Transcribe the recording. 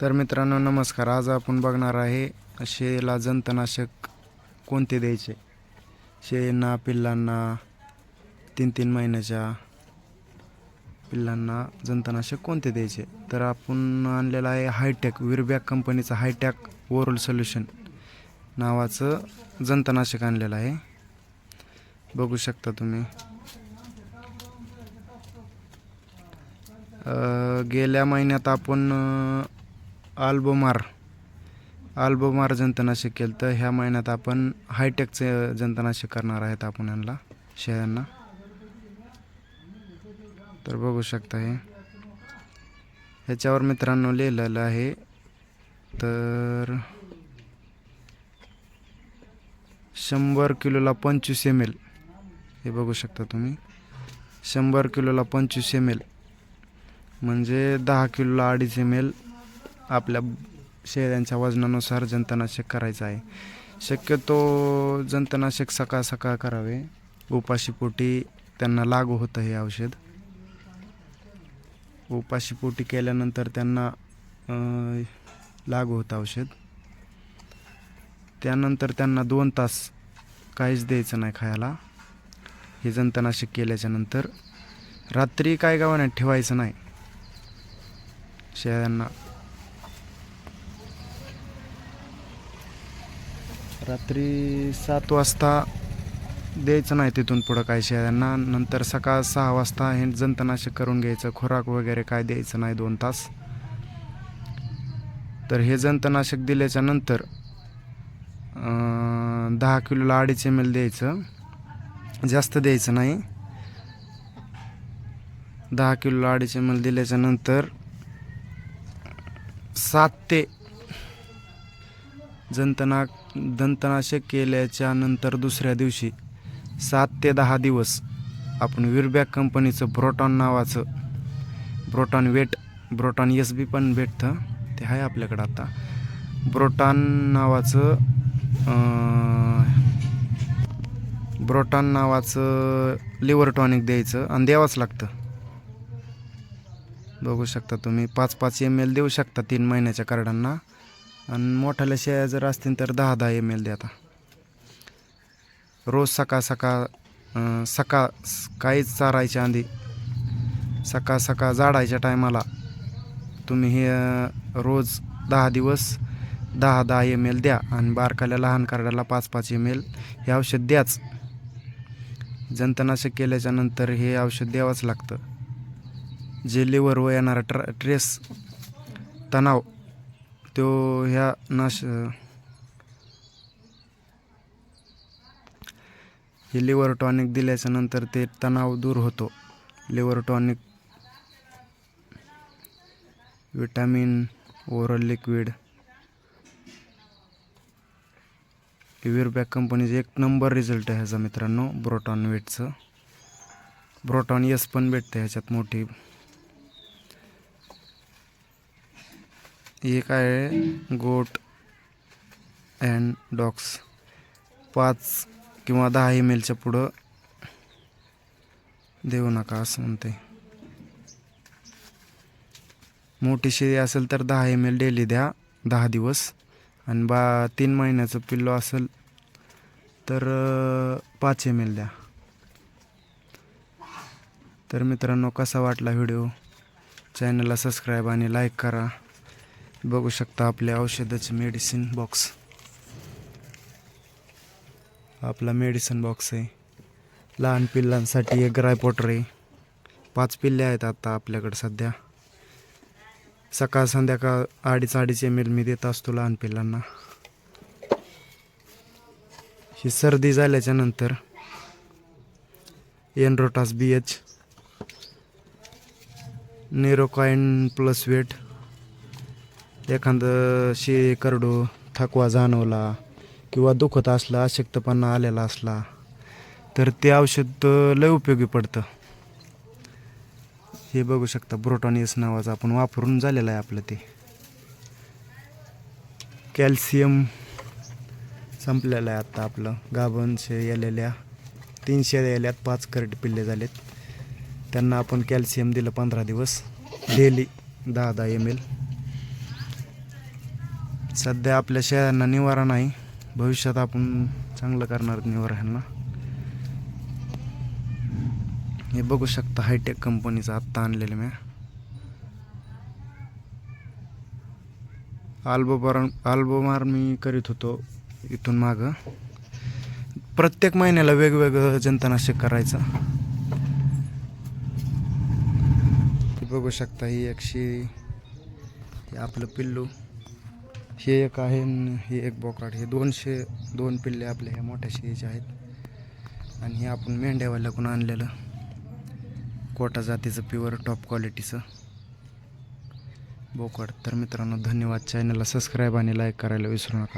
तर मित्रांनो नमस्कार. आज आपण बघणार आहे शेळीला जंतनाशक कोणते द्यायचे? शेळींना पिल्लांना तीन तीन महिन्याच्या पिल्लांना जंतनाशक कोणते द्यायचे? तर आपण आणलेलं आहे हायटेक विरबॅक कंपनीचं हायटॅक ओरल सोल्युशन नावाचं जंतनाशक आणलेलं आहे. बघू शकता तुम्ही. गेल्या महिन्यात आपण आल्बोमार. आल्बोमार जंतनाशक केलं तर ह्या महिन्यात आपण हायटेकचं जंतनाशक करणार आहेत आपण यांना शेळ्यांना. तर बघू शकता हे. ह्याच्यावर मित्रांनो लिहिलेलं आहे. तर शंभर किलोला पंचवीस एम एल हे बघू शकता तुम्ही. शंभर किलोला पंचवीस एम एल म्हणजे दहा किलोला अडीच एम एल आपल्या शेळ्यांच्या वजनानुसार जंतनाशक करायचं आहे. शक्यतो जंतनाशक सकाळ सकाळ करावे. उपाशीपोटी त्यांना लागू होतं हे औषध. उपाशीपोटी केल्यानंतर त्यांना लागू होतं औषध. त्यानंतर त्यांना दोन तास काहीच द्यायचं नाही खायला. हे जंतनाशक केल्याच्यानंतर रात्री काय गावाने ठेवायचं नाही. शेळ्यांना रात्री सात वाजता द्यायचं नाही तिथून पुढं काय शेळ्यांना. नंतर सकाळ सहा वाजता हे जंतनाशक करून घ्यायचं. खुराक वगैरे काय द्यायचं नाही दोन तास. तर हे जंतनाशक दिल्याच्या नंतर दहा किलोला अडीच एम एल द्यायचं. जास्त द्यायचं नाही. दहा किलोला अडीच एम एल दिल्याच्या नंतर सात ते जंतना दंतनाशक केल्याच्यानंतर दुसऱ्या दिवशी सात ते दहा दिवस आपण विरबॅक कंपनीचं ब्रोटॉन नावाचं ब्रोटॉन वेट ब्रोटॉन एस बी पण भेटतं. ते आहे आपल्याकडं आता. ब्रोटॉन नावाचं ब्रोटॉन नावाचं लिव्हर टॉनिक द्यायचं आणि द्यावंच लागतं. बघू शकता तुम्ही. पाच पाच एम एल देऊ शकता तीन महिन्याच्या कार्डांना. आणि मोठ्याल्या शेळ्या जर असतील तर दहा दहा एम एल द्या आता. रोज सकाळ सकाळ सकाळ स- काहीच चारायच्या आधी सकाळ सकाळ जाडायच्या टायमाला तुम्ही हे रोज दहा दिवस दहा दहा एम एल द्या आणि बारकाल्या लहान कार्डाला पाच पाच एम एल हे औषध द्याच. जंतनाशक केल्याच्यानंतर हे औषध द्यावंच लागतं. जे लिव्हरवर येणारा ट्र ट्रेस तणाव तो ह्या नाश हे लिव्हर टॉनिक दिल्याच्या नंतर ते तणाव दूर होतो. Liver tonic vitamin oral liquid Virbac कंपनीचं एक नंबर रिझल्ट आहे ह्याचा मित्रांनो ब्रोटॉन वेटचं ब्रोटॉन यस पण भेटतं ह्याच्यात मोठी. हे काय आहे? गोट अँड डॉग्स. पाच किंवा दहा एम एलच्या पुढं देऊ नका असं म्हणते. मोठी शेळी असेल तर दहा एम एल डेली द्या दहा दिवस. आणि बा तीन महिन्याचं पिल्लो असेल तर पाच एम एल द्या. तर मित्रांनो कसा वाटला व्हिडिओ? चॅनलला सबस्क्राईब आणि लाईक करा. बघू शकता आपल्या औषधाचे मेडिसिन बॉक्स आपला मेडिसिन बॉक्स आहे. लहान पिल्लांसाठी एक ग्रायपोटर आहे. पाच पिल्ले आहेत आता आपल्याकडे सध्या. सकाळ संध्याकाळ अडीच अडीच एम एल मी देत असतो लहान पिल्लांना. ही सर्दी झाल्याच्यानंतर एनरोटास बी एच नेरोकाइन प्लस वेट एखादं शे करडू थकवा जाणवला किंवा दुखत असला अशक्तपणा आलेला असला तर ते औषध लय उपयोगी पडतं. हे बघू शकता ब्रोटॉनियस नावाचं आपण वापरून झालेलं आहे आपलं ते. कॅल्शियम संपलेलं आहे आत्ता आपलं. गाभनशे यालेल्या तीनशे याल्यात पाच करट पिल्ले झालेत. त्यांना आपण कॅल्शियम दिलं पंधरा दिवस. डेली दहा दहा एम एल सध्या आपल्या शेळ्यांना निवारा नाही. भविष्यात आपण चांगलं करणार निवारा ह्यांना हे बघू शकता हायटेक कंपनीचं आत्ता आणलेलं मी. आल्बोबार आल्बोमार मी करीत होतो इथून मागं. प्रत्येक महिन्याला वेगवेगळं जंतनाशक करायचं. बघू शकता ही एकशे आपलं पिल्लू. हे एक आहे हे एक बोकाड हे दोनशे दोन पिल्ले आपले ह्या मोठ्या शेळीचे आहेत. आणि हे आपण मेंढ्यावाल्याकडून आणलेलं कोटा जातीचं प्युअर टॉप क्वालिटीचं बोकड तर मित्रांनो धन्यवाद. चॅनलला सबस्क्राईब आणि लाईक करायला विसरू नका.